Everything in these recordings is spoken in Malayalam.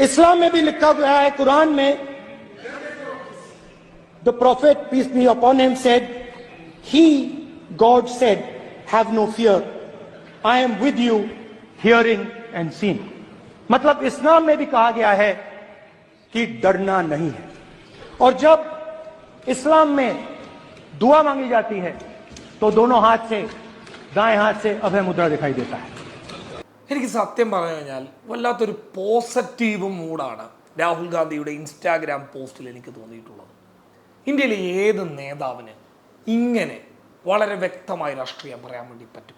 इस्लाम में भी लिखा हुआ है, कुरान में the prophet peace be upon him said he God said have no fear I am with you hearing and seen मतलब इस्लाम में भी कहा गया है कि डरना नहीं है। और जब इस्लाम में दुआ मांगी जाती है तो दोनों हाथ से, दाएँ हाथ से अभय मुद्रा दिखाई देता है। എനിക്ക് സത്യം പറഞ്ഞു കഴിഞ്ഞാൽ വല്ലാത്തൊരു പോസിറ്റീവ് മൂഡാണ് രാഹുൽ ഗാന്ധിയുടെ ഇൻസ്റ്റാഗ്രാം പോസ്റ്റിൽ എനിക്ക് തോന്നിയിട്ടുള്ളത്. ഇന്ത്യയിലെ ഏത് നേതാവിന് ഇങ്ങനെ വളരെ വ്യക്തമായി രാഷ്ട്രീയം പറയാൻ വേണ്ടി പറ്റും?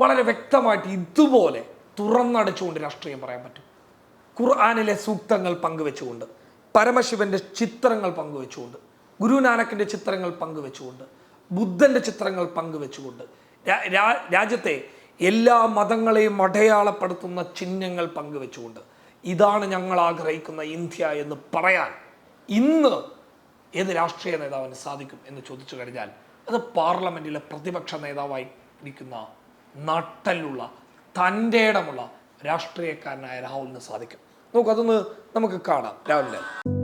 വളരെ വ്യക്തമായിട്ട് ഇതുപോലെ തുറന്നടച്ചുകൊണ്ട് രാഷ്ട്രീയം പറയാൻ പറ്റും? ഖുർആാനിലെ സൂക്തങ്ങൾ പങ്കുവെച്ചുകൊണ്ട് പരമശിവന്റെ ചിത്രങ്ങൾ പങ്കുവെച്ചുകൊണ്ട് ഗുരുനാനക്കിന്റെ ചിത്രങ്ങൾ പങ്കുവെച്ചുകൊണ്ട് ബുദ്ധന്റെ ചിത്രങ്ങൾ പങ്കുവെച്ചുകൊണ്ട് രാജ്യത്തെ എല്ലാ മതങ്ങളെയും അടയാളപ്പെടുത്തുന്ന ചിഹ്നങ്ങൾ പങ്കുവെച്ചുകൊണ്ട് ഇതാണ് ഞങ്ങൾ ആഗ്രഹിക്കുന്ന ഇന്ത്യ എന്ന് പറയാൻ ഇന്ന് ഏത് രാഷ്ട്രീയ നേതാവിന് സാധിക്കും എന്ന് ചോദിച്ചു കഴിഞ്ഞാൽ അത് പാർലമെന്റിലെ പ്രതിപക്ഷ നേതാവായി ഇരിക്കുന്ന നട്ടലുള്ള തന്റെ ഇടമുള്ള രാഷ്ട്രീയക്കാരനായ രാഹുലിന് സാധിക്കും. നമുക്കതൊന്ന് നമുക്ക് കാണാം. രാഹുലിനെ.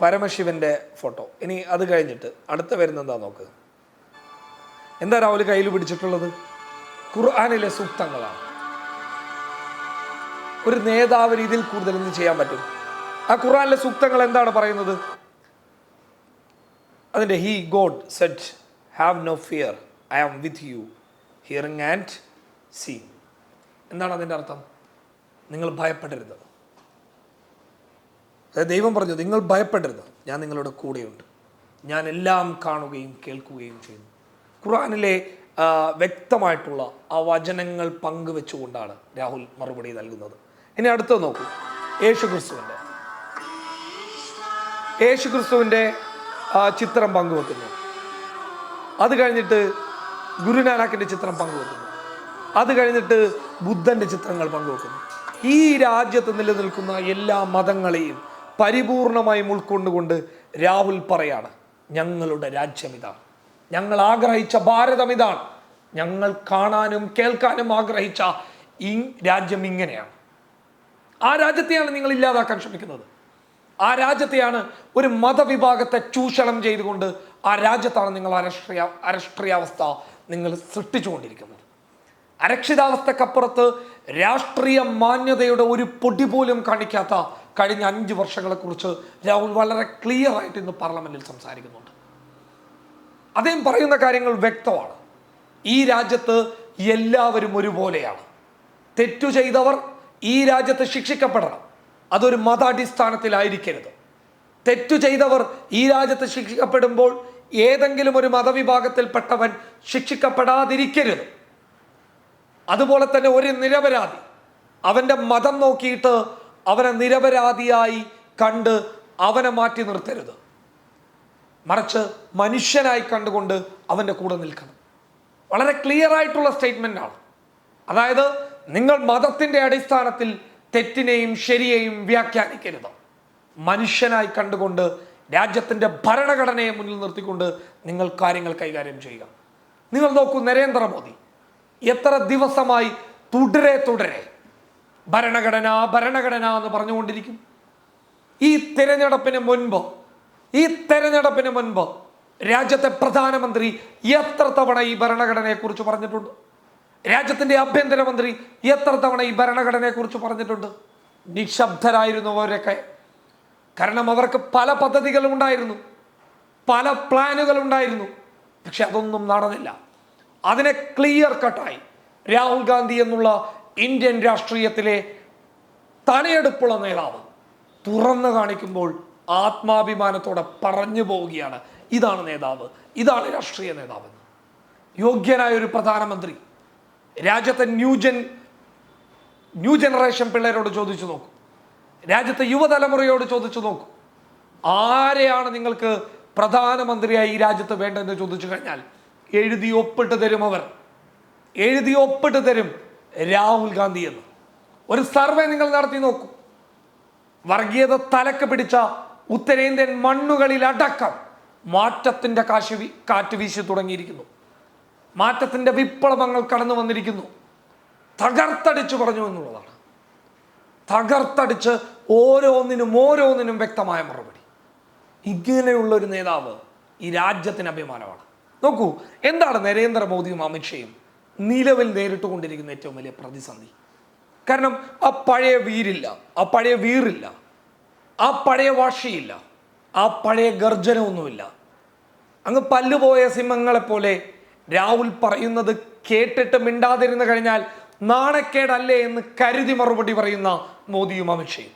പരമശിവന്റെ ഫോട്ടോ. ഇനി അത് കഴിഞ്ഞിട്ട് അടുത്ത വരുന്ന എന്താ നോക്ക്? എന്താ രാഹുൽ കയ്യിൽ പിടിച്ചിട്ടുള്ളത്? ഖുർആാനിലെ സൂക്തങ്ങളാണ്. ഒരു നേതാവ് രീതിയിൽ കൂടുതൽ എന്ത് ചെയ്യാൻ പറ്റും? ആ ഖുർആാനിലെ സൂക്തങ്ങൾ എന്താണ് പറയുന്നത്? അതിന്റെ he God said have no fear I am with you hearing and see എന്താണ് അതിന്റെ അർത്ഥം? നിങ്ങൾ ഭയപ്പെടരുത്. ദൈവം പറഞ്ഞു നിങ്ങൾ ഭയപ്പെടരുത്. ഞാൻ നിങ്ങളുടെ കൂടെയുണ്ട്. ഞാൻ എല്ലാം കാണുകയും കേൾക്കുകയും ചെയ്യുന്നു. ഖുർആനിലെ വ്യക്തമായിട്ടുള്ള ആ വചനങ്ങൾ പങ്കുവെച്ചുകൊണ്ടാണ് രാഹുൽ മറുപടി നൽകുന്നത്. ഇനി അടുത്തത് നോക്കൂ. യേശു ക്രിസ്തുവിന്റെ യേശു ക്രിസ്തുവിന്റെ ചിത്രം പങ്കുവെക്കുന്നു. അത് കഴിഞ്ഞിട്ട് ഗുരുനാനാക്കിന്റെ ചിത്രം പങ്കുവെക്കുന്നു. അത് കഴിഞ്ഞിട്ട് ബുദ്ധന്റെ ചിത്രങ്ങൾ പങ്കുവെക്കുന്നു. ഈ രാജ്യത്ത് നിലനിൽക്കുന്ന എല്ലാ മതങ്ങളെയും പരിപൂർണമായും ഉൾക്കൊണ്ടുകൊണ്ട് രാഹുൽ പറയാണ് ഞങ്ങളുടെ രാജ്യം ഇതാണ് ഞങ്ങൾ ആഗ്രഹിച്ച ഭാരതം ഇതാണ്. ഞങ്ങൾ കാണാനും കേൾക്കാനും ആഗ്രഹിച്ച ഈ രാജ്യം ഇങ്ങനെയാണ്. ആ രാജ്യത്തെയാണ് നിങ്ങൾ ഇല്ലാതാക്കാൻ ശ്രമിക്കുന്നത്. ആ രാജ്യത്തെയാണ് ഒരു മതവിഭാഗത്തെ ചൂഷണം ചെയ്തുകൊണ്ട് ആ രാജ്യത്താണ് നിങ്ങൾ അരഷ്ട്രീയ അരഷ്ട്രീയാവസ്ഥ നിങ്ങൾ സൃഷ്ടിച്ചുകൊണ്ടിരിക്കുന്നത്. അരക്ഷിതാവസ്ഥക്കപ്പുറത്ത് രാഷ്ട്രീയ മാന്യതയുടെ ഒരു പൊടി പോലും കാണിക്കാത്ത കഴിഞ്ഞ അഞ്ച് വർഷങ്ങളെക്കുറിച്ച് രാഹുൽ വളരെ ക്ലിയർ ആയിട്ട് ഇന്ന് പാർലമെന്റിൽ സംസാരിക്കുന്നുണ്ട്. അദ്ദേഹം പറയുന്ന കാര്യങ്ങൾ വ്യക്തമാണ്. ഈ രാജ്യത്ത് എല്ലാവരും ഒരുപോലെയാണ്. തെറ്റു ചെയ്തവർ ഈ രാജ്യത്ത് ശിക്ഷിക്കപ്പെടണം. അതൊരു മതാടിസ്ഥാനത്തിലായിരിക്കരുത്. തെറ്റു ചെയ്തവർ ഈ രാജ്യത്ത് ശിക്ഷിക്കപ്പെടുമ്പോൾ ഏതെങ്കിലും ഒരു മതവിഭാഗത്തിൽപ്പെട്ടവൻ ശിക്ഷിക്കപ്പെടാതിരിക്കരുത്. അതുപോലെ തന്നെ ഒരു നിരപരാധി അവന്റെ മതം നോക്കിയിട്ട് അവനെ നിരപരാധിയായി കണ്ട് അവനെ മാറ്റി നിർത്തരുത്. മറിച്ച് മനുഷ്യനായി കണ്ടുകൊണ്ട് അവന്റെ കൂടെ നിൽക്കണം. വളരെ ക്ലിയർ ആയിട്ടുള്ള സ്റ്റേറ്റ്മെന്റ് ആണ്. അതായത് നിങ്ങൾ മതത്തിന്റെ അടിസ്ഥാനത്തിൽ തെറ്റിനെയും ശരിയെയും വ്യാഖ്യാനിക്കരുത്. മനുഷ്യനായി കണ്ടുകൊണ്ട് രാജ്യത്തിന്റെ ഭരണഘടനയെ മുന്നിൽ നിർത്തിക്കൊണ്ട് നിങ്ങൾ കാര്യങ്ങൾ കൈകാര്യം ചെയ്യുക. നിങ്ങൾ നോക്കൂ നരേന്ദ്രമോദി എത്ര ദിവസമായി തുടരെ തുടരെ ഭരണഘടന ഭരണഘടന എന്ന് പറഞ്ഞുകൊണ്ടിരിക്കും. ഈ തിരഞ്ഞെടുപ്പിന് മുൻപ് ഈ തിരഞ്ഞെടുപ്പിന് മുൻപ് രാജ്യത്തെ പ്രധാനമന്ത്രി എത്ര തവണ ഈ ഭരണഘടനയെക്കുറിച്ച് പറഞ്ഞിട്ടുണ്ട്? രാജ്യത്തിന്റെ ആഭ്യന്തരമന്ത്രി എത്ര തവണ ഈ ഭരണഘടനയെക്കുറിച്ച് പറഞ്ഞിട്ടുണ്ട്? നിശബ്ദരായിരുന്നു അവരൊക്കെ. കാരണം അവർക്ക് പല പദ്ധതികളും ഉണ്ടായിരുന്നു പല പ്ലാനുകൾ ഉണ്ടായിരുന്നു പക്ഷെ അതൊന്നും നടന്നില്ല. അതിനെ ക്ലിയർ കട്ടായി രാഹുൽ ഗാന്ധി എന്നുള്ള ഇന്ത്യൻ രാഷ്ട്രീയത്തിലെ തലയെടുപ്പുള്ള നേതാവ് തുറന്നു കാണിക്കുമ്പോൾ ആത്മാഭിമാനത്തോടെ പറഞ്ഞു പോവുകയാണ്. ഇതാണ് നേതാവ്. ഇതാണ് രാഷ്ട്രീയ നേതാവ് യോഗ്യനായ ഒരു പ്രധാനമന്ത്രി. രാജ്യത്തെ ന്യൂജൻ ന്യൂ ജനറേഷൻ പിള്ളേരോട് ചോദിച്ചു നോക്കൂ. രാജ്യത്തെ യുവതലമുറയോട് ചോദിച്ചു നോക്കൂ. ആരെയാണ് നിങ്ങൾക്ക് പ്രധാനമന്ത്രിയായി ഈ രാജ്യത്ത് വേണ്ടതെന്ന് ചോദിച്ചു കഴിഞ്ഞാൽ എഴുതി ഒപ്പിട്ട് തരും അവർ. എഴുതി ഒപ്പിട്ട് തരും. രാഹുൽ ഗാന്ധി എന്ന്. ഒരു സർവേ നിങ്ങൾ നടത്തി നോക്കൂ. വർഗീയത തലക്ക് പിടിച്ച ഉത്തരേന്ത്യൻ മണ്ണുകളിൽ അടക്കം മാറ്റത്തിന്റെ കാശ് കാറ്റ് വീശി തുടങ്ങിയിരിക്കുന്നു. മാറ്റത്തിന്റെ വിപ്ലവങ്ങൾ കടന്നു വന്നിരിക്കുന്നു. തകർത്തടിച്ചു പറഞ്ഞു എന്നുള്ളതാണ്. തകർത്തടിച്ച് ഓരോന്നിനും ഓരോന്നിനും വ്യക്തമായ മറുപടി. ഇങ്ങനെയുള്ള ഒരു നേതാവ് ഈ രാജ്യത്തിന് അഭിമാനമാണ്. നോക്കൂ എന്താണ് നരേന്ദ്രമോദിയും അമിത്ഷയും നിലവിൽ നേരിട്ട് കൊണ്ടിരിക്കുന്ന ഏറ്റവും വലിയ പ്രതിസന്ധി. കാരണം ആ പഴയ വീരില്ല ആ പഴയ വീറില്ല ആ പഴയ വാശിയില്ല ആ പഴയ ഗർജനമൊന്നുമില്ല അങ്ങ് പല്ലുപോയ സിംഹങ്ങളെപ്പോലെ രാഹുൽ പറയുന്നത് കേട്ടിട്ട് മിണ്ടാതിരുന്നു കഴിഞ്ഞാൽ നാണക്കേടല്ലേ എന്ന് കരുതി മറുപടി പറയുന്ന മോദിയും അമിത്ഷയും.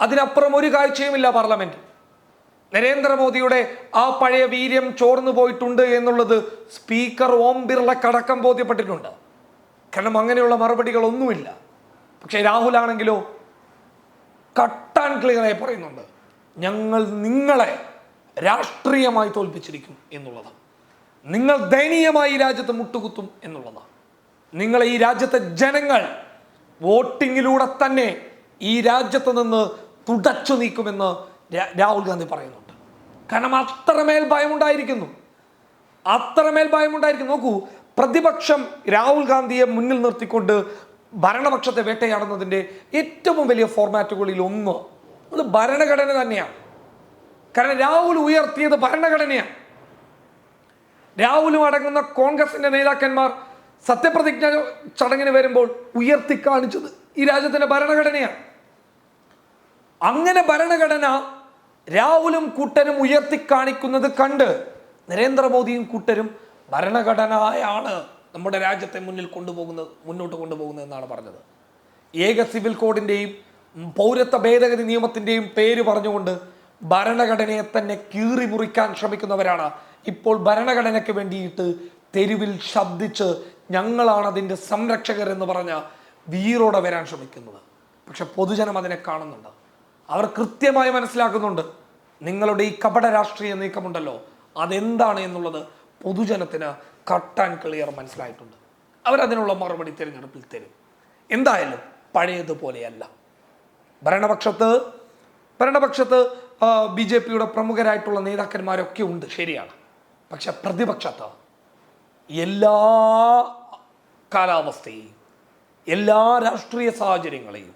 അതിനപ്പുറം ഒരു കാഴ്ചയുമില്ല പാർലമെന്റ്. നരേന്ദ്രമോദിയുടെ ആ പഴയ വീര്യം ചോർന്നു പോയിട്ടുണ്ട് എന്നുള്ളത് സ്പീക്കർ ഓം ബിർള കടക്കം ബോധ്യപ്പെട്ടിട്ടുണ്ട്. കാരണം അങ്ങനെയുള്ള മറുപടികളൊന്നുമില്ല. പക്ഷേ രാഹുലാണെങ്കിലോ കട്ട് ആൻഡ് ക്ലിയറായി പറയുന്നുണ്ട്. ഞങ്ങൾ നിങ്ങളെ രാഷ്ട്രീയമായി തോൽപ്പിച്ചിരിക്കും എന്നുള്ളതാണ് നിങ്ങൾ ദയനീയമായി ഈ രാജ്യത്ത് മുട്ടുകുത്തും എന്നുള്ളതാണ് നിങ്ങളെ ഈ രാജ്യത്തെ ജനങ്ങൾ വോട്ടിങ്ങിലൂടെ തന്നെ ഈ രാജ്യത്ത് നിന്ന് തുടച്ചു നീക്കുമെന്ന് രാഹുൽ ഗാന്ധി പറയുന്നുണ്ട്. കാരണം അത്രമേൽ ഭയമുണ്ടായിരിക്കുന്നു. അത്രമേൽ ഭയമുണ്ടായിരിക്കുന്നു. നോക്കൂ പ്രതിപക്ഷം രാഹുൽ ഗാന്ധിയെ മുന്നിൽ നിർത്തിക്കൊണ്ട് ഭരണപക്ഷത്തെ വേട്ടയാടുന്നതിന്റെ ഏറ്റവും വലിയ ഫോർമാറ്റുകളിൽ ഒന്ന്. അത് ഭരണഘടന തന്നെയാണ്. കാരണം രാഹുൽ ഉയർത്തിയത് ഭരണഘടനയാണ്. രാഹുലും അടങ്ങുന്ന കോൺഗ്രസിന്റെ നേതാക്കന്മാർ സത്യപ്രതിജ്ഞ ചടങ്ങിന് വരുമ്പോൾ ഉയർത്തി കാണിച്ചത് ഈ രാജ്യത്തിന്റെ ഭരണഘടനയാണ്. അങ്ങനെ ഭരണഘടന രാഹുലും കൂട്ടരും ഉയർത്തി കാണിക്കുന്നത് കണ്ട് നരേന്ദ്രമോദിയും കൂട്ടരും ഭരണഘടനയാണ് നമ്മുടെ രാജ്യത്തെ മുന്നിൽ കൊണ്ടുപോകുന്നത് മുന്നോട്ട് കൊണ്ടുപോകുന്നത് എന്നാണ് പറഞ്ഞത്. ഏക സിവിൽ കോഡിന്റെയും പൗരത്വ ഭേദഗതി നിയമത്തിന്റെയും പേര് പറഞ്ഞുകൊണ്ട് ഭരണഘടനയെ തന്നെ കീറി മുറിക്കാൻ ശ്രമിക്കുന്നവരാണ്. ഇപ്പോൾ ഭരണഘടനയ്ക്ക് വേണ്ടിയിട്ട് തെരുവിൽ ശബ്ദിച്ച് ഞങ്ങളാണ് അതിന്റെ സംരക്ഷകർ എന്ന് പറഞ്ഞ വീറോടെ വരാൻ ശ്രമിക്കുന്നത്. പക്ഷെ പൊതുജനം അതിനെ കാണുന്നുണ്ട്. അവർ കൃത്യമായി മനസ്സിലാക്കുന്നുണ്ട്. നിങ്ങളുടെ ഈ കപട രാഷ്ട്രീയ നീക്കമുണ്ടല്ലോ അതെന്താണ് എന്നുള്ളത് പൊതുജനത്തിന് കട്ട് ആൻഡ് ക്ലിയർ മനസ്സിലായിട്ടുണ്ട്. അവരതിനുള്ള മറുപടി തിരഞ്ഞെടുപ്പിൽ തരും. എന്തായാലും പഴയതുപോലെയല്ല. ഭരണപക്ഷത്ത് ഭരണപക്ഷത്ത് ബി ജെ പിയുടെ പ്രമുഖരായിട്ടുള്ള നേതാക്കന്മാരൊക്കെ ഉണ്ട് ശരിയാണ്. പക്ഷെ പ്രതിപക്ഷത്ത് എല്ലാ കാലാവസ്ഥയെയും എല്ലാ രാഷ്ട്രീയ സാഹചര്യങ്ങളെയും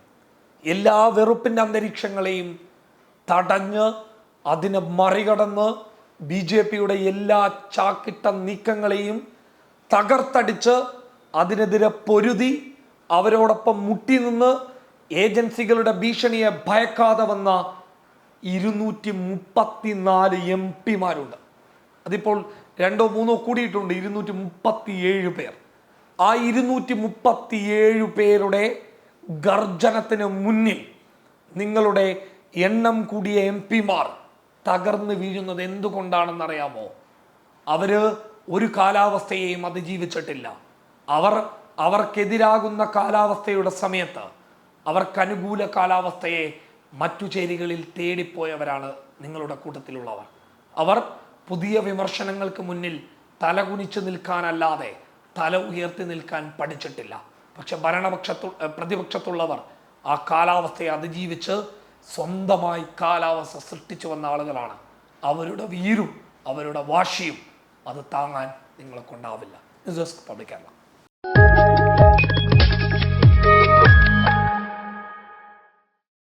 എല്ലാ വെറുപ്പിന്റെ അന്തരീക്ഷങ്ങളെയും തടഞ്ഞ് അതിനെ മറികടന്ന് ബി ജെ പിയുടെ എല്ലാ ചാക്കിട്ട നീക്കങ്ങളെയും തകർത്തടിച്ച് അതിനെതിരെ പൊരുതി അവരോടൊപ്പം മുട്ടി നിന്ന് ഏജൻസികളുടെ ഭീഷണിയെ ഭയക്കാതെ വന്ന ഇരുന്നൂറ്റി മുപ്പത്തിനാല് എം പിമാരുണ്ട്. അതിപ്പോൾ രണ്ടോ മൂന്നോ കൂടിയിട്ടുണ്ട് ഇരുന്നൂറ്റി മുപ്പത്തിയേഴ് പേർ. ആ ഇരുന്നൂറ്റി മുപ്പത്തിയേഴ് പേരുടെ ഗർജനത്തിന് മുന്നിൽ നിങ്ങളുടെ എണ്ണം കൂടിയ എം പിമാർ തകർന്നു വീഴുന്നത് എന്തുകൊണ്ടാണെന്നറിയാമോ? അവർ ഒരു കാലാവസ്ഥയെയും അതിജീവിച്ചിട്ടില്ല. അവർ അവർക്കെതിരാകുന്ന കാലാവസ്ഥയുടെ സമയത്ത് അവർക്കനുകൂല കാലാവസ്ഥയെ മറ്റു ചേരികളിൽ തേടിപ്പോയവരാണ് നിങ്ങളുടെ കൂട്ടത്തിലുള്ളവർ. അവർ പുതിയ വിമർശനങ്ങൾക്ക് മുന്നിൽ തലകുനിച്ചു നിൽക്കാനല്ലാതെ തല ഉയർത്തി നിൽക്കാൻ പഠിച്ചിട്ടില്ല. പക്ഷെ ഭരണപക്ഷത്തു പ്രതിപക്ഷത്തുള്ളവർ ആ കാലാവസ്ഥയെ അതിജീവിച്ച് സ്വന്തമായി കാലാവസ്ഥ സൃഷ്ടിച്ചു വന്ന ആളുകളാണ്. അവരുടെ വീരും അവരുടെ വാശിയും അത് താങ്ങാൻ നിങ്ങളെ കൊണ്ടാവില്ല. പബ്ലിക് കേരള.